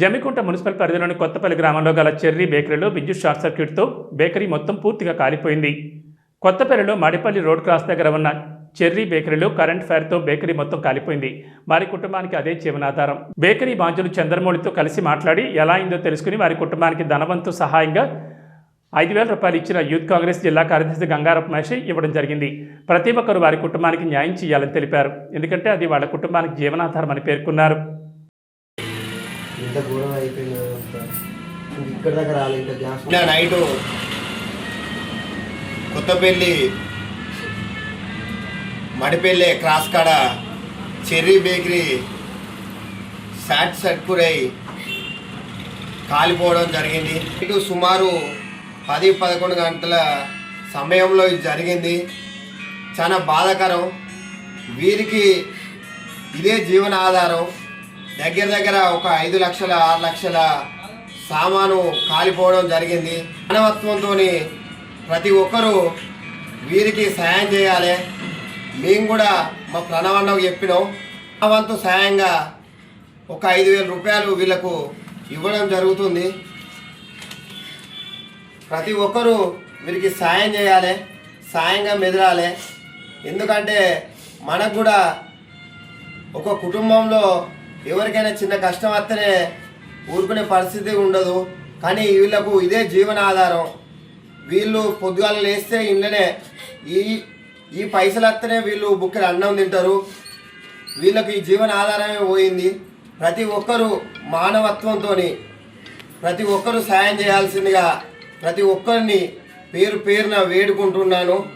Jammikunta municipal పరిధిలోని కొత్తపల్లి గ్రామంలో గల చెర్రీ బేకరీలో విద్యుత్ షార్ట్ సర్క్యూట్తో బేకరీ మొత్తం పూర్తిగా కాలిపోయింది. కొత్తపల్లిలో మడిపల్లి రోడ్ క్రాస్ దగ్గర ఉన్న చెర్రీ బేకరీలో కరెంట్ ఫైర్తో బేకరీ మొత్తం కాలిపోయింది. వారి కుటుంబానికి అదే జీవనాధారం. బేకరీ బాంజులు చంద్రమౌళితో కలిసి మాట్లాడి ఎలా అయిందో తెలుసుకుని వారి కుటుంబానికి ధనవంతు సహాయంగా ఐదు వేల రూపాయలు ఇచ్చిన యూత్ కాంగ్రెస్ జిల్లా కార్యదర్శి గంగారప్ప మహేష్ ఇవ్వడం జరిగింది. ప్రతి ఒక్కరు వారి కుటుంబానికి న్యాయం చేయాలని తెలిపారు. ఎందుకంటే అది వాళ్ళ కుటుంబానికి జీవనాధారం అని పేర్కొన్నారు. ఇంత ఘోరం అయిపోయింది ఇక్కడ దాకా రాలే ఇంకా gas night Kothapalli Madipalli cross కాడ చెర్రీ బేకరీ సర్క్యూట్ అయి కాలిపోవడం జరిగింది. ఇటు సుమారు పది పదకొండు గంటల సమయంలో ఇది జరిగింది. చాలా బాధాకరం. వీరికి ఇదే జీవన ఆధారం దగ్గర దగ్గర ఒక ఐదు లక్షల ఆరు లక్షల సామాను కాలిపోవడం జరిగింది. మానవత్వంతో ప్రతి ఒక్కరూ వీరికి సాయం చేయాలి. మేము కూడా మా ప్రణవన్నకు చెప్పినాం. మా వంతు సాయంగా ఒక ఐదు వేల రూపాయలు వీళ్ళకు ఇవ్వడం జరుగుతుంది. ప్రతి ఒక్కరూ వీరికి సాయం చేయాలి సాయంగా మెదలాలి. ఎందుకంటే మనకు కూడా ఒక కుటుంబంలో ఎవరికైనా చిన్న కష్టం వస్తేనే ఊరుకునే పరిస్థితి ఉండదు. కానీ వీళ్ళకు ఇదే జీవనాధారం. వీళ్ళు పొద్దుగాల లేస్తే ఇంట్లోనే ఈ ఈ పైసలు వస్తేనే వీళ్ళు బుక్కలు అన్నం తింటారు. వీళ్ళకి ఈ జీవన ఆధారమే పోయింది. ప్రతి ఒక్కరూ మానవత్వంతో ప్రతి ఒక్కరూ సాయం చేయాల్సిందిగా ప్రతి ఒక్కరిని పేరు పేరున వేడుకుంటున్నాను.